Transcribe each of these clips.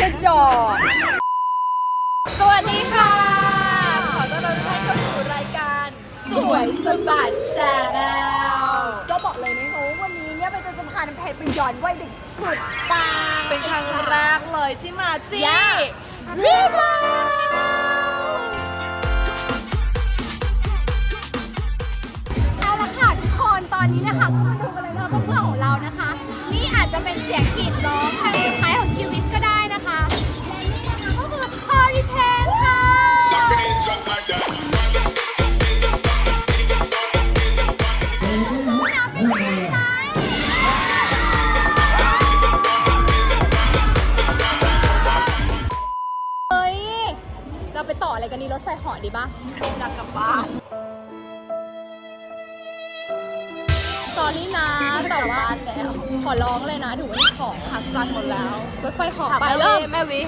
กระจอกสวัสดีค่ะ ขอต้อนรับทุกท่านเข้าสู่รายการ สวยสะบัดชาแนล ไปย้อนวัยเด็กสุดปังเป็นครั้งแรกเลยที่มาที่ย่ารีบาเอาละค่ะทุกคนตอนนี้นะคะก็มาดูกันเลยนะคะเพื่อนๆของเรานะคะ นี่อาจจะเป็นเสียงกรีดร้องคล้ กันนี่รถไฟเหอดีปะอยากกลับบ้านสอรี่นะแต่ว่าขอร้องเลยนะถือว่านี่ขอหักสั้นหมดแล้วรถไฟเหอถามไปแม่เริ่วิมแม่วิ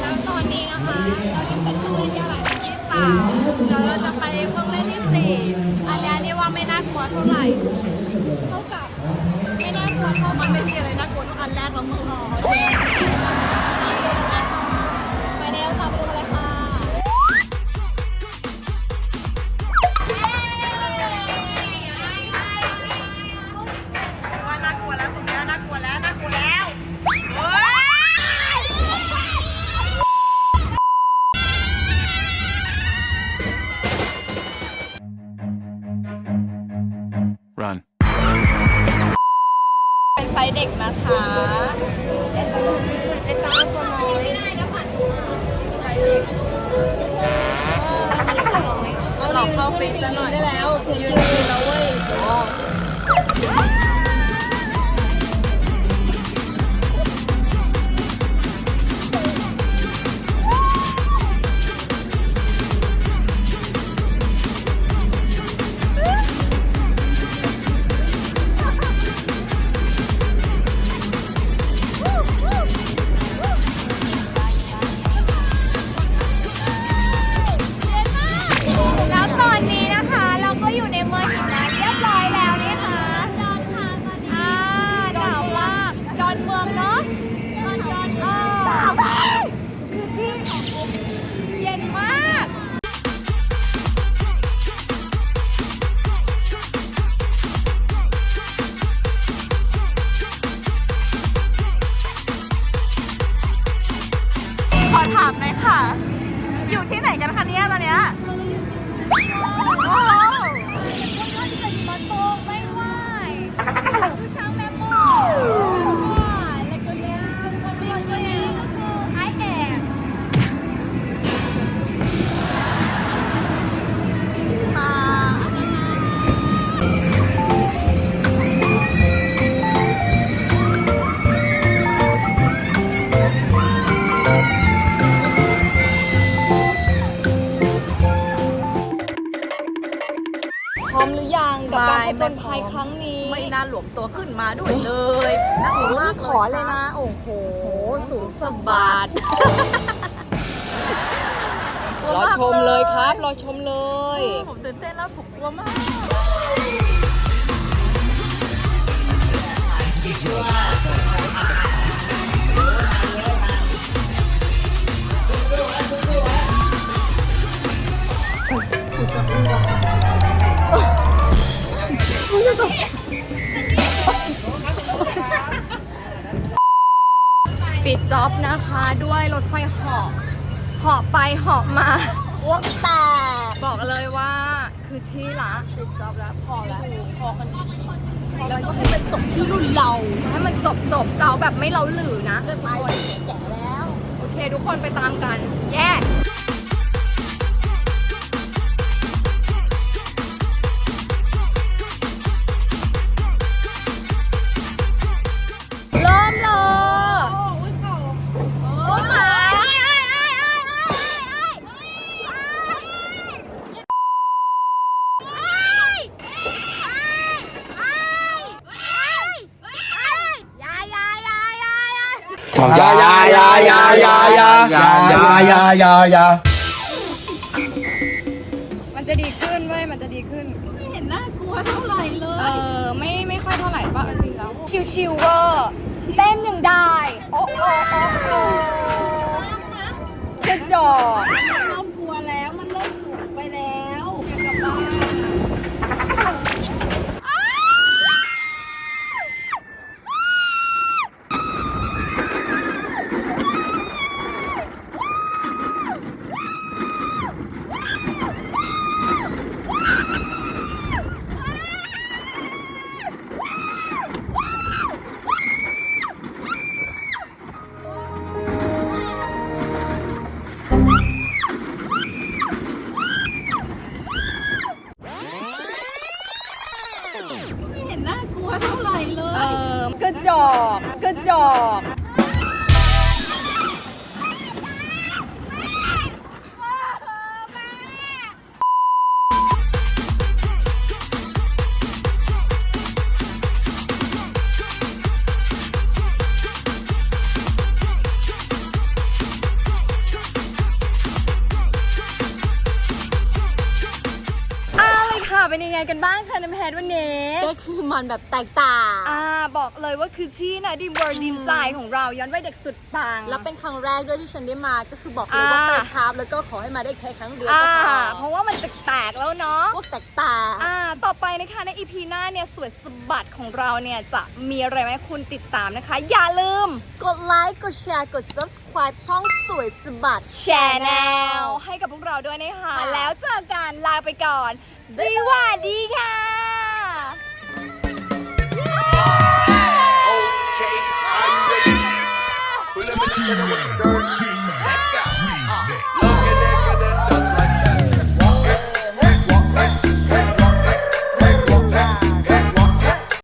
แล้วตอนนี้นะคะ เรายังเป็นตัวที่อะไรที่สามเดี๋ยวเราจะไปเครื่องเล่นที่สี่อันนี้นี่ว่าไม่น่ากลัวเท่าไหร่เท่ากับไม่น่ากลัวเท่ามัมันนไม่มีอะไรน่ากลัวเท่าอันแรกแล้วมึง เอาเราเข้าฟิตซะหน่อยได้แล้วยืนยืนแล้ว Yeah. เว้ยรั้งนี้ไม่น่าหลวมตัวขึ้นมาด้วยเลยน่าโอ้กลัวโหมากขอเลยนะ โอ้โห สูงสะบัดกลัวรอมากชมเลยครับ รอชมเลย ผมตื่นเต้นแล้วผมกลัวมาก ปิดจ็อบนะคะด้วยรถไฟเหาะเหาะไปเหาะมาอ้วกแตกบอกเลยว่าคือที่ละปิดจ็อบแล้วพอแล้วพอกันแล้วก็ให้มันจบที่รุ่นเราให้มันจบจบเจ้าแบบไม่เล้าหลือนะจะไปแก่แล้ว โอเคทุกคนไปตามกัน แย่เย่าอย่าอย่าอย่าอย่าอย่าอย่าอย่าอย่าอย่าอย่ามันจะดีขึ้นเว้ยมันจะดีขึ้น ไม่เห็นน่ากลัวเท่าไหร่เลเอย อไม่ไม่ค่อยเท่าไหร่ป่ะจริงๆแล้ว ชิวๆเวอร์เต้นยังได้ โอ้โอ้โอ้โอ้จะจอด เลยค่ะเป็นยังไงกันบ้างคะน้ำแพทวันนี้ก็คือมันแบบแตกต่างอ่าบอกเลยว่าคือที่นะดีมเวิร์ดีมใจของเราย้อนวัยเด็กสุดปังแล้วเป็นครั้งแรกด้วยที่ฉันได้มาก็คือบอกเลยว่าอ่าเปิดชาร์ปแล้วก็ขอให้มาได้แค่ครั้งเดียวอ่าก็พอเพราะว่ามันแตกๆแล้วเนาะพวกแตกต่างอ่าต่อไป นะคะในอีพีหน้าเนี่ยสวยสะบัดของเราเนี่ยจะมีอะไรไหมคุณติดตามนะคะ อย่าลืม กดไลค์ กดแชร์ กด subscribe ช่องสวยสะบัดแชร์แนวให้กับพวกเราด้วยนะคะ ค่ะ แล้วเจอกันลาไปก่อนสวัสดีค่ะ Okay, are you ready? Well, let me know what you